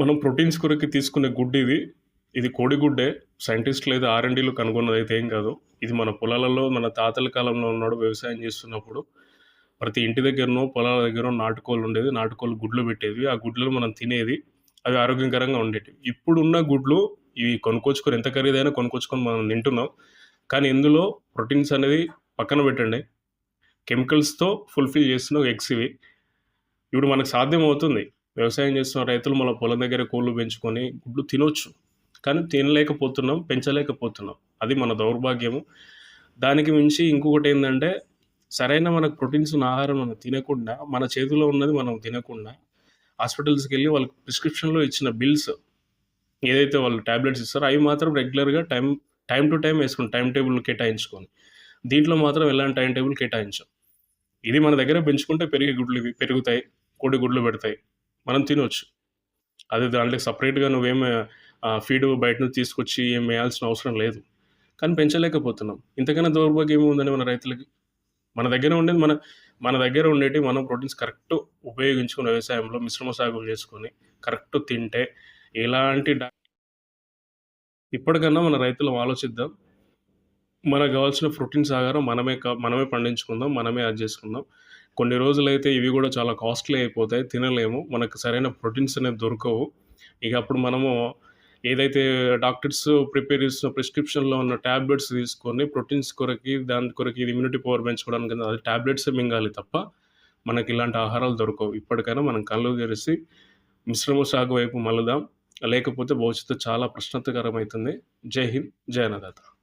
మనం ప్రోటీన్స్ కొరకు తీసుకునే గుడ్డు ఇది. ఇది కోడిగుడ్డే సైంటిస్టులు అయితే ఆర్ఎండీలో కనుగొన్నది అయితే ఏం కాదు. ఇది మన పొలాలలో మన తాతల కాలంలో ఉన్నాడు వ్యవసాయం చేస్తున్నప్పుడు. ప్రతి ఇంటి దగ్గరనో పొలాల దగ్గర నాటుకోళ్ళు ఉండేది. నాటుకోళ్ళు గుడ్లు పెట్టేవి. ఆ గుడ్లను మనం తినేది. అవి ఆరోగ్యకరంగా ఉండేవి ఇప్పుడున్న గుడ్లు ఇవి కొనుక్కొచ్చుకొని ఎంత ఖరీదైనా కొనుక్కొచ్చుకొని మనం తింటున్నాం. కానీ ఇందులో ప్రోటీన్స్ అనేది పక్కన పెట్టండి. కెమికల్స్తో ఫుల్ఫిల్ చేస్తున్న ఎగ్స్ ఇవి. ఇప్పుడు మనకు సాధ్యం అవుతుంది వ్యవసాయం చేస్తున్న రైతులు మన పొలం దగ్గర కోళ్ళు పెంచుకొని గుడ్లు తినొచ్చు. కానీ తినలేకపోతున్నాం పెంచలేకపోతున్నాం. అది మన దౌర్భాగ్యము. దానికి మించి ఇంకొకటి ఏంటంటే సరైన మనకు ప్రోటీన్స్ ఉన్న ఆహారం మనం తినకుండా మన చేతిలో ఉన్నది మనం తినకుండా హాస్పిటల్స్కి వెళ్ళి వాళ్ళకి ప్రిస్క్రిప్షన్లో ఇచ్చిన బిల్స్ ఏదైతే వాళ్ళు ట్యాబ్లెట్స్ ఇస్తారో అవి మాత్రం రెగ్యులర్గా టైం టైం టు టైం వేసుకుని టైం టేబుల్ కేటాయించుకొని దీంట్లో మాత్రం ఎలాంటి టైం టేబుల్ కేటాయించాం. ఇది మన దగ్గర పెంచుకుంటే పెరిగే గుడ్లు ఇవి పెరుగుతాయి కోడి గుడ్లు పెడతాయి. మనం తినవచ్చు అది దాంట్లో సపరేట్గా నువ్వేం ఫీడ్ బయట నుంచి తీసుకొచ్చి ఏం వేయాల్సిన అవసరం లేదు. కానీ పెంచలేకపోతున్నాం. ఇంతకన్నా దౌర్భాగ్యం ఉందని మన రైతులకి? మన దగ్గర ఉండేది మన మన దగ్గర ఉండేవి మనం ప్రోటీన్స్ కరెక్ట్ ఉపయోగించుకుని వ్యవసాయంలో మిశ్రమ సాగు చేసుకొని కరెక్ట్ తింటే ఎలాంటి డా- ఇప్పటికన్నా మన రైతులు ఆలోచిద్దాం. మనకు కావాల్సిన ప్రోటీన్స్ ఆహారం మనమే మనమే పండించుకుందాం మనమే అది చేసుకుందాం. కొన్ని రోజులైతే ఇవి కూడా చాలా కాస్ట్లీ అయిపోతాయి తినలేము. మనకు సరైన ప్రోటీన్స్ అనేది దొరకవు. ఇక అప్పుడు మనము ఏదైతే డాక్టర్స్ ప్రిపేర్ చేస్తున్న ప్రిస్క్రిప్షన్లో ఉన్న ట్యాబ్లెట్స్ తీసుకొని ప్రోటీన్స్ కొరకి దాని కొరకి ఇది ఇమ్యూనిటీ పవర్ పెంచుకోవడానికి అది ట్యాబ్లెట్స్ మింగాలి తప్ప మనకి ఇలాంటి ఆహారాలు దొరకవు. ఇప్పటికైనా మనం కళ్ళు తెరిసి మిశ్రమ సాగు వైపు మళ్ళదాం లేకపోతే భవిష్యత్తు చాలా ప్రశ్నార్థకరమవుతుంది. జై హింద్ జై అన్నదాత.